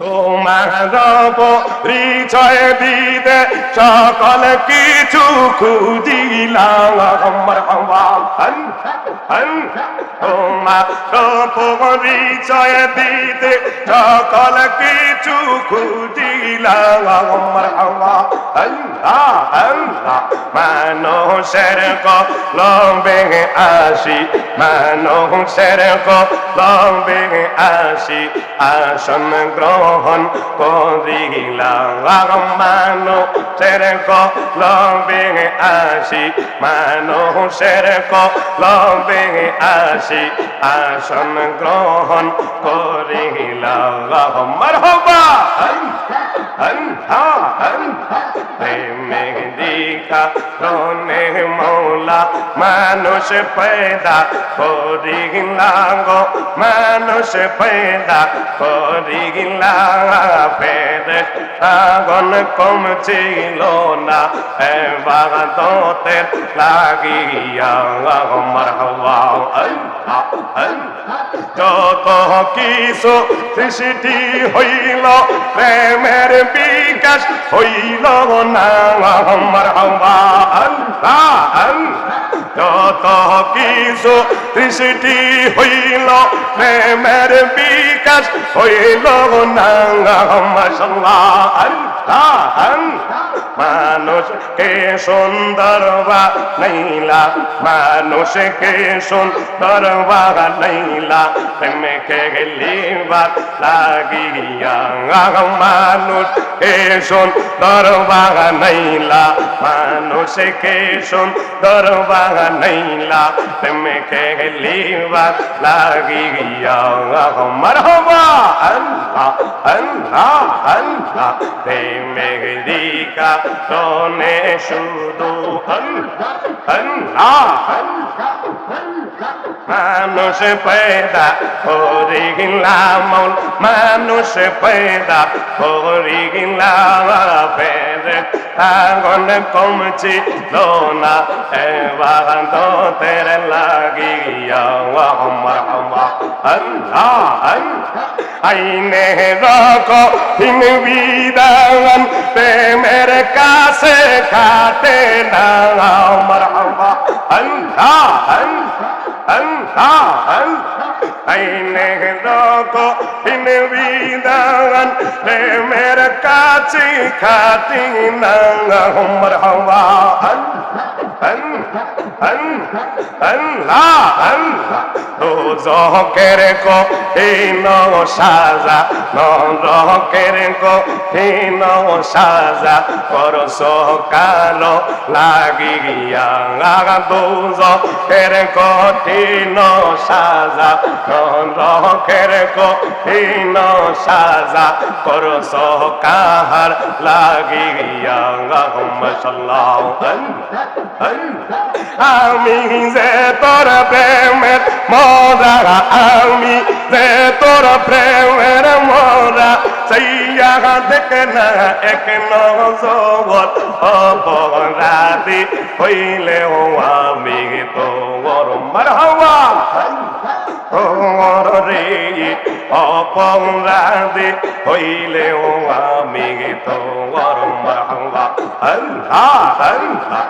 তোমার পরিচয় দিতে সকল কিছু খুঁজিলাম আমার হন তোমার পরিচয় দিতে সকল কিছু খুঁজিলাম আমার হওয়া আল্লাহ আল্লাহ। মানুষের কলবে আসি, মানুষের কলবে আসি। আসন গ্রহণ করিলাম মানুষের কলবে আসি, মানুষের কলবে আসি। আসন গ্রহণ করিলাম মারহবা। মৌলা। মানুষ পয়দা করিলা গো। মানুষ পয়দা করিলা ফের কম ছিল না, এবার তোতের লাগিয়া। আল্লাহ যত কিছু সৃষ্টি হইল, প্রেমের বিকাশ হইল না। আমার যত কিছু সৃষ্টি হইল, প্রেমের বিকাশ হইল না। আল্লাহ আল্লাহ মানুষকে সুন্দর নাইলা মানুষকে সুন্দর নাইলা প্রেমকে গেলিবার লাগিয়া মানুষকে সুন্দর নাইলা মানুষকে সুন্দর নাইলা প্রেমকে গেলিবার লাগিয়া মারহবা। আল্লাহ আল্লাহ আল্লাহ। প্রেমে দিকা রনে শুধু মানুষ পয়দা করি গিলাম মানুষ পয়দা করি গিলাম ফের আগুন কমছি লোনা, এবার তো তেরে লাগিয়া আমার আল্লাহ আইনে রাখো হিম বিদান প্রেমের কাছে কাটে না আমার আল্লাহ আল্লাহ আল্লাহ বিদান প্রেমের কাছে কাটে না হওয়া। রোজকের কো হীন সাজা নরকের কো হীন সাজা, কর সকাল লাগিয়া দোজকের কঠিন সাজা নরকের কঠিন সাজা কর সকাল লাগিয়া। মশাল্লাহ আমি যে তোর প্রেমের মরা আমি যে তোর প্রেমের মরা সেইয়া দেখ না এক নজর অপরাধী হইলে আমি তোর মার হওয়া তোর রে অপরাধী আমি তোর মাওয়া আল্লাহ আল্লাহ,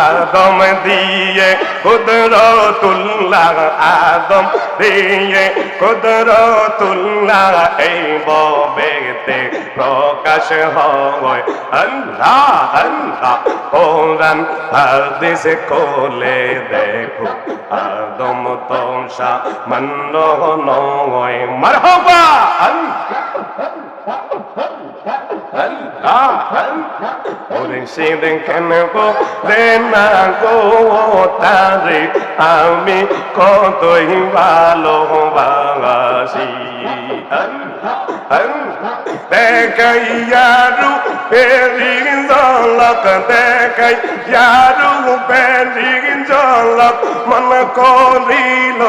আদম দিয়ে কুদরতুল্লাহ, আদম দিয়ে কুদরতুল্লাহ, এই ববেতে প্রকাশ হয়। আল্লাহ আল্লাহ, কোরআন, হাদিস কোলে দেখো, আদম তোমসা মন্ন নয়। মারহবা! ওরে সেদিন কেন গো রে না গো তারে আমি কতই ভালোবাসি। দেখাইয়ারু পেরি জলক দেখাইয়ারু পেরি জলক মন করিল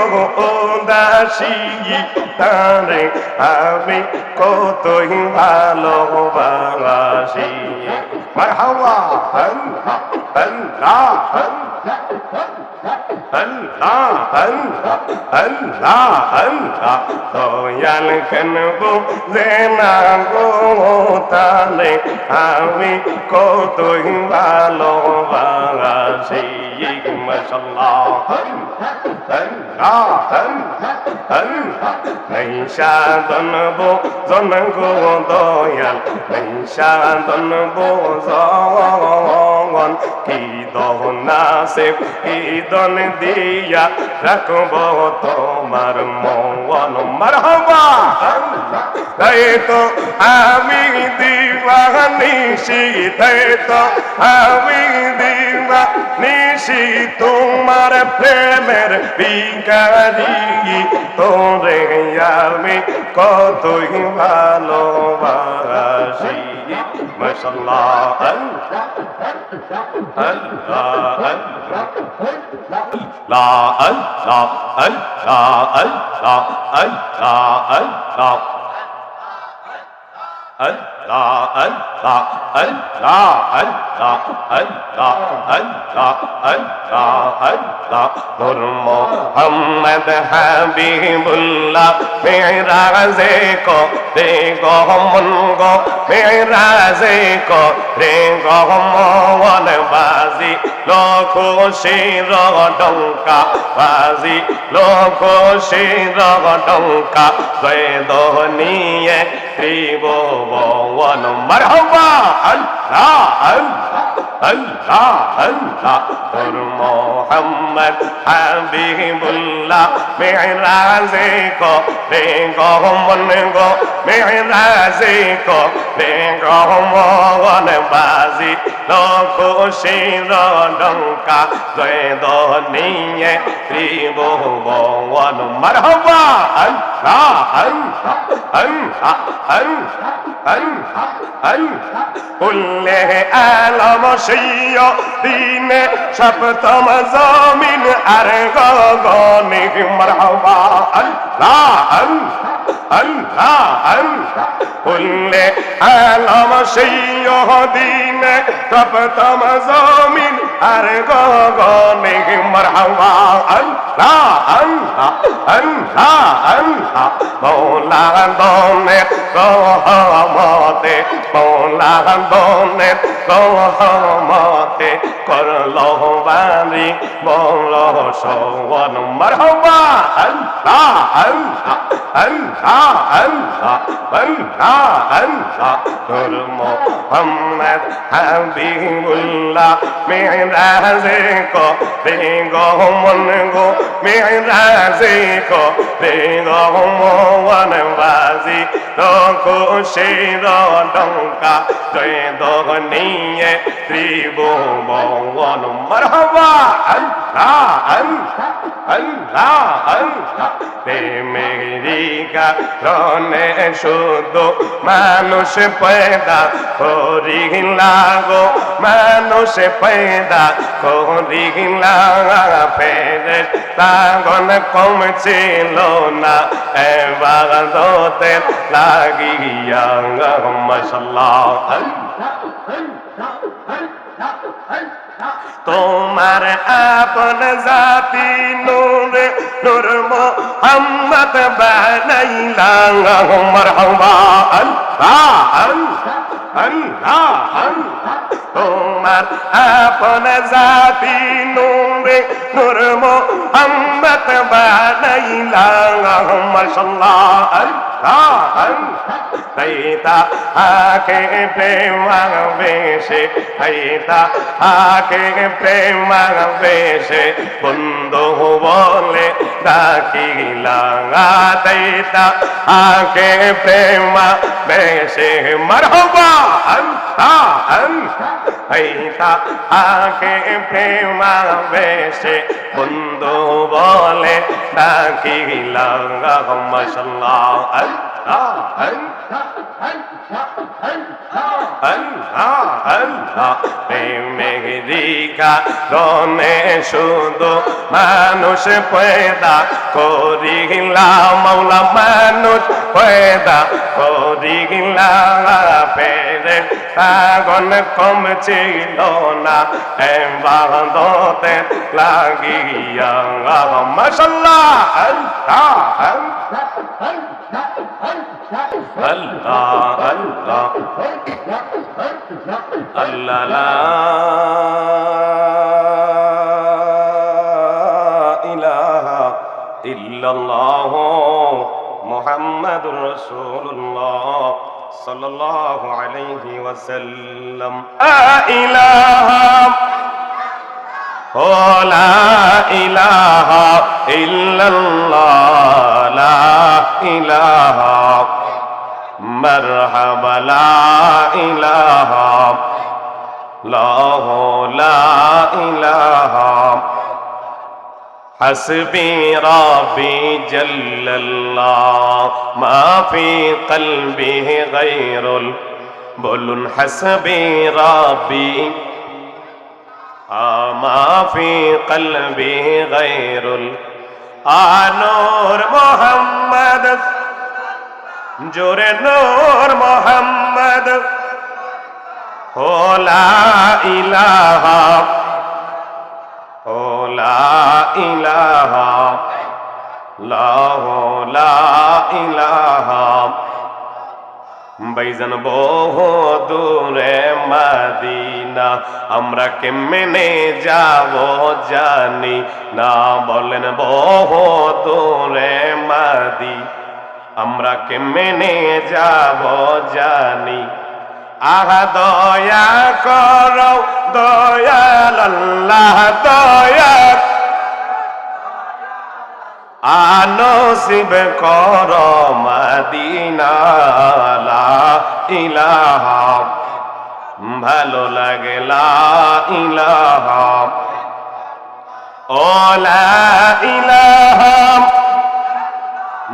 দাসী তারে আমি কতই ভালোবাসি মারহাবা আল্লাহ আল্লাহ আল্লাহ আল্লাহ আল্লাহ আল্লাহ দয়াল কেন গো যে না গো তালে আমি কতই ভালোবাসি মশাল্লাহ আল্লাহ আল্লাহ নৈশাদন বো জন গো দয়াল নৈশাদন বো জন কি দহনা সে দিয়া রাখব তোমার মন মারহাবা! তাই তো আমি দিবানিসি তাই তো আমি দিবানিসি তোমার প্রেমের বিকারি তোরে আমি কতই ভালোবাসি। ما شاء الله لا لا لا لا لا محمد حبیب اللہ میرا ko دے có mân có mê ra dê có rê có mô hoa nè bà dì, lô khô xê rô đông cả zi lo lô khô ra rô đông cả dây đô ni ye tri bô bô hoa nè mật hông ba ấn la ấn الله الله نور محمد حبيب الله معراج کو رے کو من کو معراج কো রে গমন বাজি? লোক শির ডঙ্কা জয় নিয়ে ত্রিভুবন মারহাবা আল্লাহ আল্লাহ আল্লাহ আল্লাহ কুল্লে আলম সেই দিনে সপ্তম জমিন আর গগনে মারহাবা। আল্লাহ আল্লাহ আল্লাহ আল্লাহ কুল্লে আলম সেই দিনে সপ্তম জমিন আর গগনে মারহাবা। আল্লাহ আল্লাহ আল্লাহ আল্লাহ মৌলা দনে রহমতে মৌলা দনে রহমতে করল বাড়ি বড় সবন মারহাবা। আল্লাহ আল্লাহ আল্লাহ আল্লাহ আল্লাহ আল্লাহ তোর মোহাম্মদ হাবিবুল্লাহ মেরাজে কো রে গো মন গো মেরাজে কো রে গো মন বাজি রকো শির ডঙ্কা জয় দনিয়ে ত্রিভুবন মারহাবা আল্লাহ আল্লাহ আল্লাহ আল্লাহ প্রেমেরিকা রনে শুধু মানুষ পয়দা করি লাগো মানুষ পয়দা করি লাগা ফেরেস তাগন কমছিল না এবার দোতে লাগিয়া মশলা Hey! তোমার আপন জাতি নূরে নূর মোহাম্মদ বানাইলা মারহাবা আল্লাহ আল্লাহ আল্লাহ। তোমার আপন জাতি নূরে নূর মোহাম্মদ বানাইলা মাশাআল্লাহ আল্লাহ। তাইতা আকে প্রেম বেশে তাইতা আকে প্রেম বেশে বন্ধু বলে ডাকিলা তাইতা আকে প্রেম বেশে মারহবা আল্লাহ তাইতা আকে প্রেম বেশে বন্ধু বলে ডাকিলা মাশাআল্লাহ মেঘরিকা রনে শুধু মানুষ পয়দা করিলা মৌলা মানুষ পয়দা করিলা ফেরে পাগন কম ছিল না বাঁধতে লাগিয়া মশাল্লা হ্যাঁ হ্যাঁ হ্যাঁ মাশাল্লাহ আল্লাহ আল্লাহ আল্লাহ আল্লাহ লা ইলাহা ইল্লাল্লাহ মুহাম্মাদুর রাসূলুল্লাহ সাল্লাল্লাহু আলাইহি ওয়াসাল্লাম লা ইলাহা ও লা ইলাহা ইল্লাল্লাহ লা ইলাহা مرحبا لا إله. الله لا إله. حسبي ربي جل الله. ما في قلبه غير ال... حسبي ربي. آه ما في قلبي غير ال... نور محمد. জোরে নোর মোহাম্মদ। হোলা ইলাহা হোলা ইলাহা, লাহ লা ইলাহা। বাইজান বহু দূরে মাদিনা, আমরা কেমনে যাব জানি না। বলেন, বহু দূরে মাদি আমরা কেমনে যাব জানি। আহা, দয়া কর, দয়াল আল্লাহ, দয়া। আনসিব কর মদিনা ইলাহা। ভালো লাগে, লা ইলাহা। ও লা ইলাহা।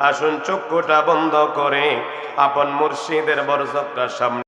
আসুন চক্ষুটা বন্ধ করে আপন মুর্শিদের বরজতটা সামনে